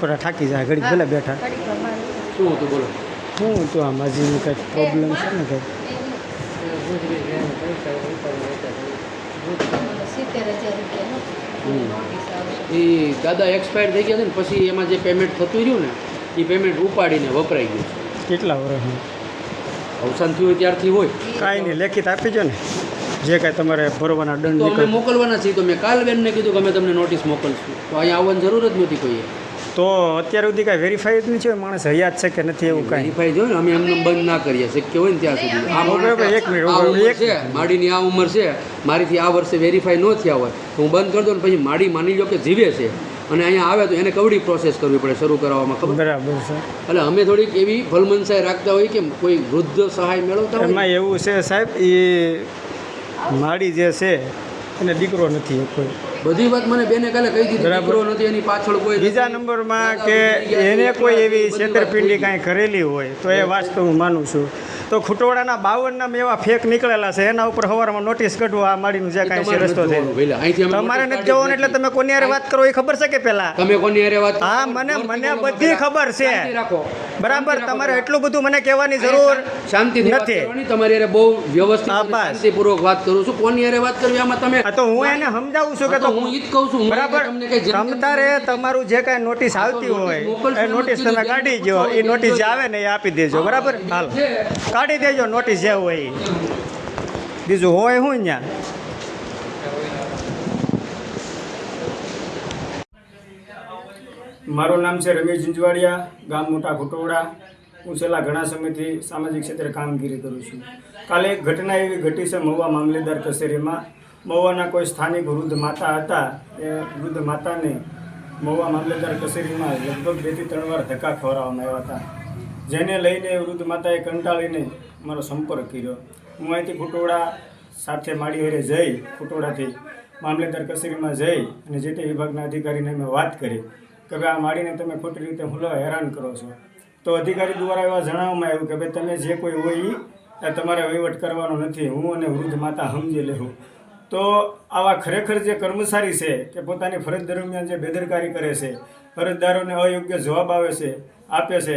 બપોરે થાકી જાય ઘડી ભલે બેઠા. શું હતું બોલો. શું તો આ હજી કંઈક પ્રોબ્લેમ છે ને કંઈક? એ દાદા એક્સપાયર થઈ ગયા છે ને પછી એમાં જે પેમેન્ટ થતું રહ્યું ને એ પેમેન્ટ ઉપાડીને વપરાઈ ગયું. કેટલા વર્ષનું અવસાન થયું હોય ત્યારથી હોય. કાંઈ નહીં લેખિત આપી જો ને. જે કાંઈ તમારે ભરવાના દંડ અમે મોકલવાના છીએ તો મેં કાલ બેનને કીધું કે અમે તમને નોટિસ મોકલશું. તો અહીંયા આવવાની જરૂર જ નથી કોઈએ. તો અત્યાર સુધી કાંઈ વેરીફાઈ જ નહીં છે માણસ હયાત છે કે નથી એવું કાંઈ? વેરીફાઈ જોઈએ અમે એમને બંધ ના કરીએ શક્ય હોય ને ત્યાં સુધી. આ બરાબર, એક મિનિટ, એક છે. માડીની આ ઉંમર છે. મારીથી આ વર્ષે વેરીફાઈ ન થયા હોય તો હું બંધ કરી દઉં ને પછી માડી માની લો કે જીવે છે. અને અહીંયા આવે તો એને કવડી પ્રોસેસ કરવી પડે શરૂ કરવામાં ખબર? બરાબર છે. એટલે અમે થોડીક એવી ભલમનસાઈ રાખતા હોય કે કોઈ વૃદ્ધ સહાય મેળવતા એમાં એવું છે સાહેબ એ માડી જે છે એને દીકરો નથી કોઈ. બધી વાત મને બેને કાલે કહી દીધી દીકરો નથી એની પાછળ કોઈ. બીજા નંબરમાં કે એને કોઈ એવી છેતરપિંડી કાંઈ કરેલી હોય તો એ વાસ્તવ હું માનું છું. તો ખુટોડાના બાવનના એવા ફેક નીકળેલા છે એના ઉપર સવારમાં નોટિસ કઢવો આ માડીનું જે કાંઈ છે રસ્તો છે. તમારે નથી જવાનું એટલે તમે કોની હારે વાત કરો એ ખબર છે કે પહેલા તમે કોની હારે વાત હા મને મને બધી ખબર છે. રાખો. બરાબર તમારે એટલું બધું મને કહેવાની જરૂર શાંતિથી નથી. તમારી અરે બહુ વ્યવસ્થિત શાંતિપૂર્વક વાત કરું છું. કોની અરે વાત કરવી? આમાં તમે તો હું એને સમજાવું છું કે તો હું ઈ જ કહું છું. બરાબર. તમતારે તમારું જે કાંઈ નોટિસ આવતી હોય એ નોટિસ તમે કાઢી જો એ નોટિસ જે આવે ને એ આપી દેજો બરાબર? હાલ. કાઢી દેજો નોટિસ જે હોય એ. બીજું હોય હું અહીંયા મારું નામ છે રમેશ ઝુંઝવાડિયા, ગામ મોટા ઘોટોડા હું છેલ્લા ઘણા સમયથી સામાજિક ક્ષેત્રે કામગીરી કરું છું. કાલે ઘટના એવી ઘટી છે મહુવા મામલેદાર કચેરીમાં. મહુવાના કોઈ સ્થાનિક વૃદ્ધ માતા હતા. એ વૃદ્ધ માતાને મહુવા મામલેદાર કચેરીમાં લગભગ બેથી ત્રણ વાર ધક્કા ખવડાવવામાં આવ્યા હતા. જેને લઈને વૃદ્ધ માતાએ કંટાળીને મારો સંપર્ક કર્યો. હું અહીંથી ખોટોડા સાથે માળી હરે જઈ ખોટોડાથી મામલેદાર કચેરીમાં જઈ અને જે તે વિભાગના અધિકારીને મેં વાત કરી. કે ભાઈ આ માડીને તમે ખોટી રીતે હુમલો હેરાન કરો છો. તો અધિકારી દ્વારા એવા જણાવવામાં આવ્યું કે ભાઈ તમે જે કોઈ હોય એ તમારે વહીવટ કરવાનો નથી. હું અને વૃદ્ધ માતા સમજી લેવું તો આવા ખરેખર જે કર્મચારી છે કે પોતાની ફરજ દરમિયાન જે બેદરકારી કરે છે, ફરજદારોને અયોગ્ય જવાબ આવે છે, આપે છે